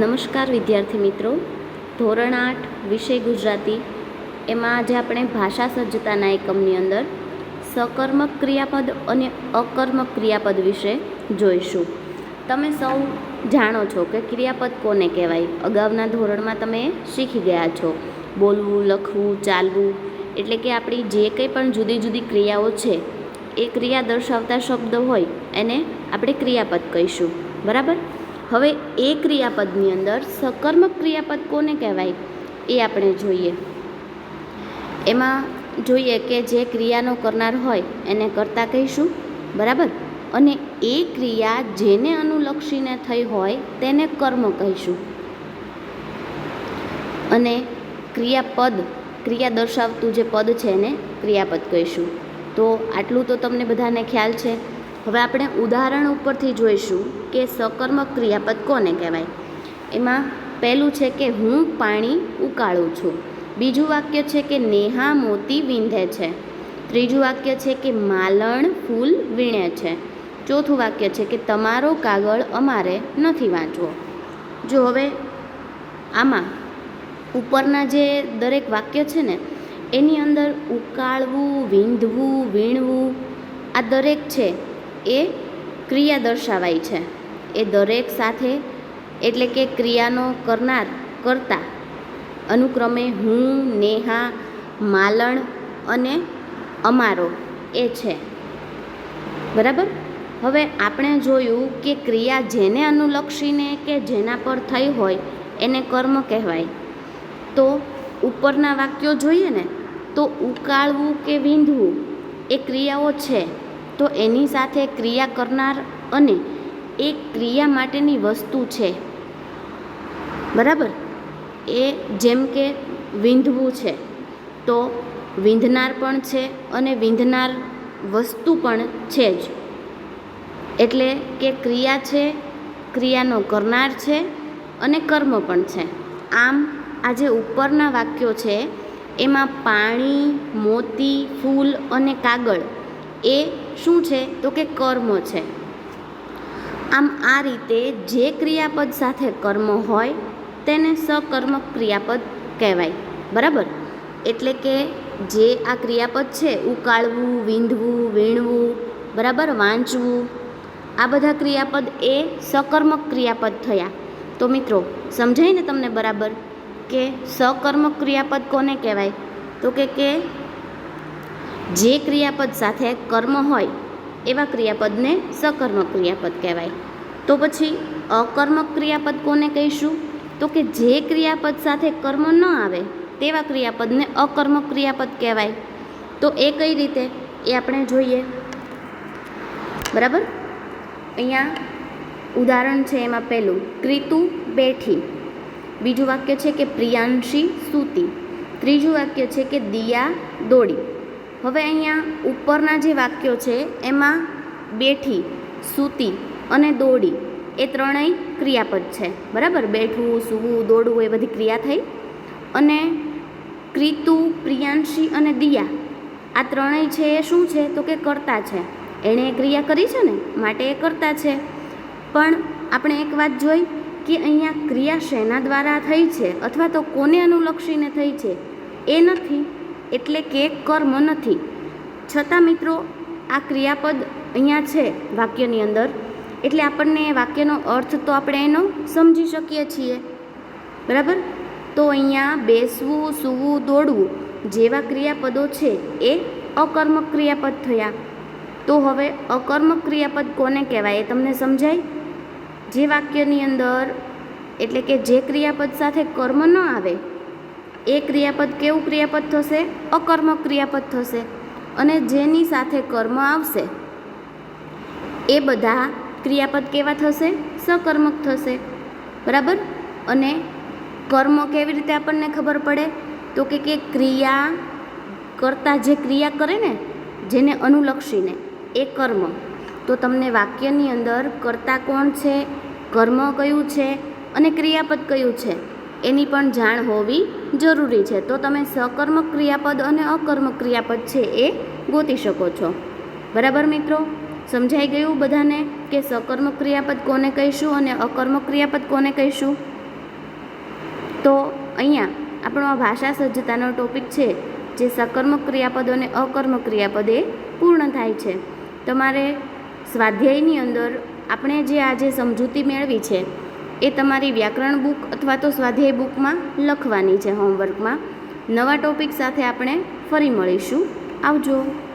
નમસ્કાર વિદ્યાર્થી મિત્રો. ધોરણ આઠ, વિષય ગુજરાતી. એમાં આજે આપણે ભાષા સજ્જતાના એકમની અંદર સકર્મક ક્રિયાપદ અને અકર્મક ક્રિયાપદ વિશે જોઈશું. તમે સૌ જાણો છો કે ક્રિયાપદ કોને કહેવાય? અગાઉના ધોરણમાં તમે શીખી ગયા છો. બોલવું, લખવું, ચાલવું, એટલે કે આપણી જે કંઈ પણ જુદી જુદી ક્રિયાઓ છે, એ ક્રિયા દર્શાવતા શબ્દ હોય, એને આપણે ક્રિયાપદ કહીશું. બરાબર? હવે એ ક્રિયાપદની અંદર સકર્મક ક્રિયાપદ કોને કહેવાય? એ આપણે જોઈએ. એમાં જોઈએ કે જે ક્રિયાનો કરનાર હોય એને કરતા કહીશું, બરાબર? અને એ ક્રિયા જેને અનુલક્ષીને થઈ હોય તેને કર્મ કહીશું. અને ક્રિયાપદ, ક્રિયા દર્શાવતું જે પદ છે એને ક્રિયાપદ કહીશું. તો આટલું તો તમને બધાને ખ્યાલ છે. હવે આપણે ઉદાહરણ ઉપરથી જોઈશું કે સકર્મક ક્રિયાપદ કોને કહેવાય? એમાં પહેલું છે કે હું પાણી ઉકાળું છું. બીજું વાક્ય છે કે નેહા મોતી વીંધે છે. ત્રીજું વાક્ય છે કે માલણ ફૂલ વીણે છે. ચોથું વાક્ય છે કે તમારો કાગળ અમારે નથી વાંચવો. જો હવે આમાં ઉપરના જે દરેક વાક્ય છે ને, એની અંદર ઉકાળવું, વીંધવું, વીણવું આ દરેક છે. એ ક્રિયા દર્શાવાય છે. એ દરેક સાથે, એટલે કે ક્રિયાનો કરનાર, કરતા, અનુક્રમે હું, નેહા, માલણ અને અમારો એ છે. બરાબર? હવે આપણે જોયું કે ક્રિયા જેને અનુલક્ષીને કે જેના પર થઈ હોય, એને કર્મ કહેવાય. તો ઉપરના વાક્યો જોઈએ ને? તો ઉકાળવું કે વીંધવું એ ક્રિયાઓ છે. તો એની સાથે ક્રિયા કરનાર અને એ ક્રિયા માટેની વસ્તુ છે. બરાબર? એ જેમ કે વીંધવું છે, તો વીંધનાર પણ છે અને વીંધનાર વસ્તુ પણ છે જ. એટલે કે ક્રિયા છે, ક્રિયાનો કરનાર છે અને કર્મ પણ છે. આમ, આ જે ઉપરના વાક્યો છે, એમાં પાણી, મોતી, ફૂલ અને કાગળ એ શું છે? તો કે કર્મ છે. આમ આ રીતે જે ક્રિયાપદ સાથે કર્મ હોય, તેને સકર્મક ક્રિયાપદ કહેવાય. બરાબર? એટલે કે જે આ ક્રિયાપદ છે, ઉકાળવું, વીંધવું, વીણવું, બરાબર? વાંચવું. આ બધા ક્રિયાપદ એ સકર્મક ક્રિયાપદ થયા. તો મિત્રો, સમજાય ને તમને બરાબર? કે સકર્મક ક્રિયાપદ કોને કહેવાય? તો કે કે જે ક્રિયાપદ સાથે કર્મ હોય, એવા ક્રિયાપદને સકર્મક ક્રિયાપદ કહેવાય. તો પછી અકર્મક ક્રિયાપદ કોને કહીશું? તો કે જે ક્રિયાપદ સાથે કર્મ ન આવે, તેવા ક્રિયાપદને અકર્મક ક્રિયાપદ કહેવાય. તો એ કઈ રીતે? એ આપણે જોઈએ. બરાબર? અહીંયા ઉદાહરણ છે એમાં પહેલું. ક્રિતુ બેઠી. બીજું વાક્ય છે કે પ્રિયાંશી સૂતી. ત્રીજું વાક્ય છે કે દિયા દોડી. હવે અહીંયા ઉપરના જે વાક્યો છે, એમાં બેઠી, સૂતી અને દોડી, એ ત્રણેય ક્રિયાપદ છે. બરાબર? બેઠવું સૂવું, દોડવું, એ બધી ક્રિયા થઈ. અને ક્રિતુ, પ્રિયાંશી અને દિયા, આ ત્રણેય છે એ શું છે? તો કે કરતા છે. એણે એ ક્રિયા કરી છે ને? માટે એ કરતા છે. પણ આપણે એક વાત જોઈ કે અહીંયા ક્રિયા શેના દ્વારા થઈ છે? અથવા તો કોને અનુલક્ષીને થઈ છે? એ નથી. એટલે કે કર્મ નથી. છતાં મિત્રો, આ ક્રિયાપદ અહીંયા છે વાક્યની અંદર. એટલે આપણને વાક્યનો અર્થ તો આપણે એનો સમજી શકીએ છીએ. બરાબર? તો અહીંયા બેસવું, સૂવું, દોડવું જેવા ક્રિયાપદો છે એ અકર્મક ક્રિયાપદ થયા. તો હવે અકર્મક ક્રિયાપદ કોને કહેવાય એ તમને સમજાય? જે વાક્યની અંદર એટલે કે જે ક્રિયાપદ સાથે કર્મ ન આવે એ ક્રિયાપદ કેવું ક્રિયાપદ થશે? અકર્મક ક્રિયાપદ થશે. અને જેની સાથે કર્મ આવશે, એ બધા ક્રિયાપદ કેવા થશે? સકર્મક થશે. બરાબર? અને કર્મ કેવી રીતે આપણને ખબર પડે? તો કે કે ક્રિયા કરતાં જે ક્રિયા કરે ને, જેને અનુલક્ષીને, એ કર્મ. તો તમને વાક્યની અંદર કર્તા કોણ છે, કર્મ કયું છે અને ક્રિયાપદ કયું છે, એની પણ જાણ હોવી જરૂરી છે. તો તમે સકર્મક ક્રિયાપદ અને અકર્મક ક્રિયાપદ છે એ ગોતી શકો છો. બરાબર મિત્રો? સમજાઈ ગયું બધાને કે સકર્મક ક્રિયાપદ કોને કહીશું અને અકર્મક ક્રિયાપદ કોને કહીશું? તો અહીંયા આપણો આ ભાષા સજ્જતાનો ટોપિક છે, જે સકર્મક ક્રિયાપદ અને અકર્મક ક્રિયાપદ એ પૂર્ણ થાય છે. તમારે સ્વાધ્યાયની અંદર આપણે જે આજે સમજૂતી મેળવી છે એ તમારી વ્યાકરણ બુક અથવા તો સ્વાધ્યાય બુકમાં લખવાની છે હોમવર્કમાં. નવા ટોપિક સાથે આપણે ફરી મળીશું. આવજો.